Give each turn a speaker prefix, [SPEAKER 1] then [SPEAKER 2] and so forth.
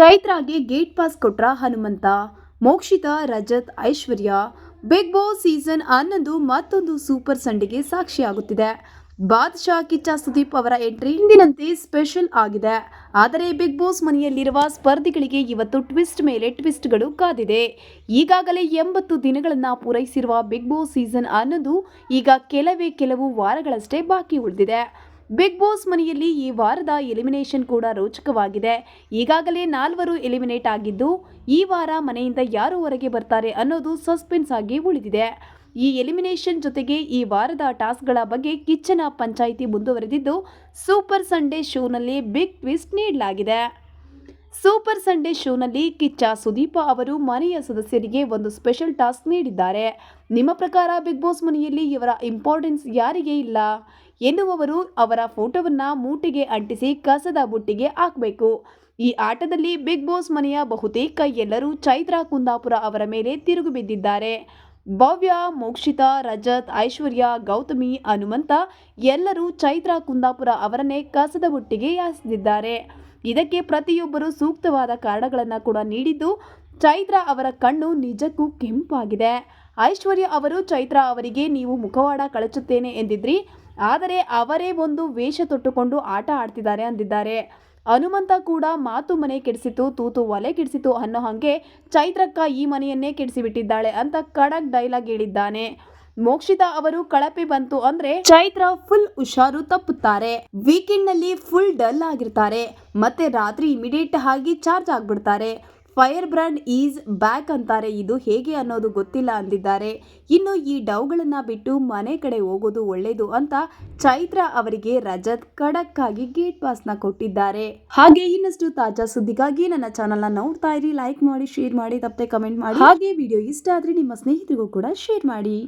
[SPEAKER 1] ಚೈತ್ರಾಗೆ gate pass ಕೊಟ್ರ Hanumantha, Mokshitha Rajath, Aishwarya, big boss season ಹನ್ನೊಂದು ಮತ್ತೊಂದು ಸೂಪರ್ ಸಂಡೆಗೆ ಸಾಕ್ಷಿಯಾಗುತ್ತಿದೆ. ಬಾದ್ಶಾ ಕಿಚ್ಚ ಸುದೀಪ್ ಅವರ ಎಂಟ್ರಿ ಹಿಂದಿನಂತೆ ಸ್ಪೆಷಲ್ ಆಗಿದೆ. ಆದರೆ ಬಿಗ್ ಬಾಸ್ ಮನೆಯಲ್ಲಿರುವ ಸ್ಪರ್ಧಿಗಳಿಗೆ ಇವತ್ತು ಟ್ವಿಸ್ಟ್ ಮೇಲೆ ಟ್ವಿಸ್ಟ್ಗಳು ಕಾದಿದೆ. ಈಗಾಗಲೇ ಎಂಬತ್ತು ದಿನಗಳನ್ನು ಪೂರೈಸಿರುವ ಬಿಗ್ ಬಾಸ್ ಸೀಸನ್ ಹನ್ನೊಂದು ಈಗ ಕೆಲವೇ ಕೆಲವು ವಾರಗಳಷ್ಟೇ ಬಾಕಿ ಉಳಿದಿದೆ. ಬಿಗ್ ಬಾಸ್ ಮನೆಯಲ್ಲಿ ಈ ವಾರದ ಎಲಿಮಿನೇಷನ್ ಕೂಡ ರೋಚಕವಾಗಿದೆ. ಈಗಾಗಲೇ ನಾಲ್ವರು ಎಲಿಮಿನೇಟ್ ಆಗಿದ್ದು, ಈ ವಾರ ಮನೆಯಿಂದ ಯಾರು ಹೊರಗೆ ಬರ್ತಾರೆ ಅನ್ನೋದು ಸಸ್ಪೆನ್ಸ್ ಆಗಿ ಉಳಿದಿದೆ. ಈ ಎಲಿಮಿನೇಷನ್ ಜೊತೆಗೆ ಈ ವಾರದ ಟಾಸ್ಕ್ಗಳ ಬಗ್ಗೆ ಕಿಚ್ಚನ ಪಂಚಾಯಿತಿ ಮುಂದುವರೆದಿದ್ದು ಸೂಪರ್ ಸಂಡೇ ಶೋನಲ್ಲಿ ಬಿಗ್ ಟ್ವಿಸ್ಟ್ ನೀಡಲಾಗಿದೆ. ಸೂಪರ್ ಸಂಡೇ ಶೋನಲ್ಲಿ ಕಿಚ್ಚ ಸುದೀಪ ಅವರು ಮನೆಯ ಸದಸ್ಯರಿಗೆ ಒಂದು ಸ್ಪೆಷಲ್ ಟಾಸ್ಕ್ ನೀಡಿದ್ದಾರೆ. ನಿಮ್ಮ ಪ್ರಕಾರ ಬಿಗ್ ಬಾಸ್ ಮನೆಯಲ್ಲಿ ಇವರ ಇಂಪಾರ್ಟೆನ್ಸ್ ಯಾರಿಗೆ ಇಲ್ಲ? ಎನ್ನುವವರು ಅವರ ಫೋಟೋವನ್ನು ಮೂಟೆಗೆ ಅಂಟಿಸಿ ಕಸದ ಬುಟ್ಟಿಗೆ ಹಾಕಬೇಕು. ಈ ಆಟದಲ್ಲಿ ಬಿಗ್ ಬಾಸ್ ಮನೆಯ ಬಹುತೇಕ ಎಲ್ಲರೂ ಚೈತ್ರಾ ಕುಂದಾಪುರ ಅವರ ಮೇಲೆ ತಿರುಗು ಬಿದ್ದಿದ್ದಾರೆ. ಭವ್ಯ, ಮೋಕ್ಷಿತಾ, ರಜತ್, ಐಶ್ವರ್ಯ, ಗೌತಮಿ, ಹನುಮಂತ ಎಲ್ಲರೂ ಚೈತ್ರ ಕುಂದಾಪುರ ಅವರನ್ನೇ ಕಸದ ಬುಟ್ಟಿಗೆ ಯಾಸಿದ್ದಾರೆ ಇದಕ್ಕೆ ಪ್ರತಿಯೊಬ್ಬರು ಸೂಕ್ತವಾದ ಕಾರಣಗಳನ್ನು ಕೂಡ ನೀಡಿದ್ದು ಚೈತ್ರ ಅವರ ಕಣ್ಣು ನಿಜಕ್ಕೂ ಕೆಂಪಾಗಿದೆ. ಐಶ್ವರ್ಯ ಅವರು ಚೈತ್ರ ಅವರಿಗೆ ನೀವು ಮುಖವಾಡ ಕಳಚುತ್ತೇನೆ ಎಂದಿದ್ರಿ, ಆದರೆ ಅವರೇ ಒಂದು ವೇಷ ತೊಟ್ಟುಕೊಂಡು ಆಟ ಆಡ್ತಿದ್ದಾರೆ ಅಂದಿದ್ದಾರೆ. ಹನುಮಂತ ಕೂಡ ಮಾತು ಮನೆ ಕೆಡಿಸಿತು ತೂತು ಒಲೆ ಕೆಡಿಸಿತು ಅನ್ನೋ ಹಾಗೆ ಚೈತ್ರಕ್ಕ ಈ ಮನೆಯನ್ನೇ ಕೆಡಿಸಿಬಿಟ್ಟಿದ್ದಾಳೆ ಅಂತ ಖಡಕ್ ಡೈಲಾಗ್ ಹೇಳಿದ್ದಾನೆ. ಮೋಕ್ಷಿತಾ ಅವರು ಕಳಪೆ ಬಂತು ಅಂದ್ರೆ ಚೈತ್ರ ಫುಲ್ ಹುಷಾರು ತಪ್ಪುತ್ತಾರೆ. ವೀಕೆಂಡ್ನಲ್ಲಿ ಫುಲ್ ಡಲ್ ಆಗಿರ್ತಾರೆ. ಮತ್ತೆ ರಾತ್ರಿ ಇಮಿಡಿಯೇಟ್ ಆಗಿ ಚಾರ್ಜ್ ಆಗ್ಬಿಡ್ತಾರೆ. ಫೈರ್ ಬ್ರ್ಯಾಂಡ್ ಈಸ್ ಬ್ಯಾಕ್ ಅಂತಾರೆ, ಇದು ಹೇಗೆ ಅನ್ನೋದು ಗೊತ್ತಿಲ್ಲ ಅಂದಿದ್ದಾರೆ. ಇನ್ನು ಈ ಡೌಗಳನ್ನ ಬಿಟ್ಟು ಮನೆ ಕಡೆ ಹೋಗೋದು ಒಳ್ಳೇದು ಅಂತ ಚೈತ್ರ ಅವರಿಗೆ ರಜತ್ ಖಡಕ್ ಆಗಿ ಗೇಟ್ ಪಾಸ್ನ ಕೊಟ್ಟಿದ್ದಾರೆ. ಹಾಗೆ ಇನ್ನಷ್ಟು ತಾಜಾ ಸುದ್ದಿಗಾಗಿ ನನ್ನ ಚಾನಲ್ನ ನೋಡ್ತಾ ಇರಿ ಲೈಕ್ ಮಾಡಿ ಶೇರ್ ಮಾಡಿ, ತಪ್ಪದೆ ಕಮೆಂಟ್ ಮಾಡಿ. ಹಾಗೆ ವಿಡಿಯೋ ಇಷ್ಟ ಆದ್ರೆ ನಿಮ್ಮ ಸ್ನೇಹಿತರಿಗೂ ಕೂಡ ಶೇರ್ ಮಾಡಿ.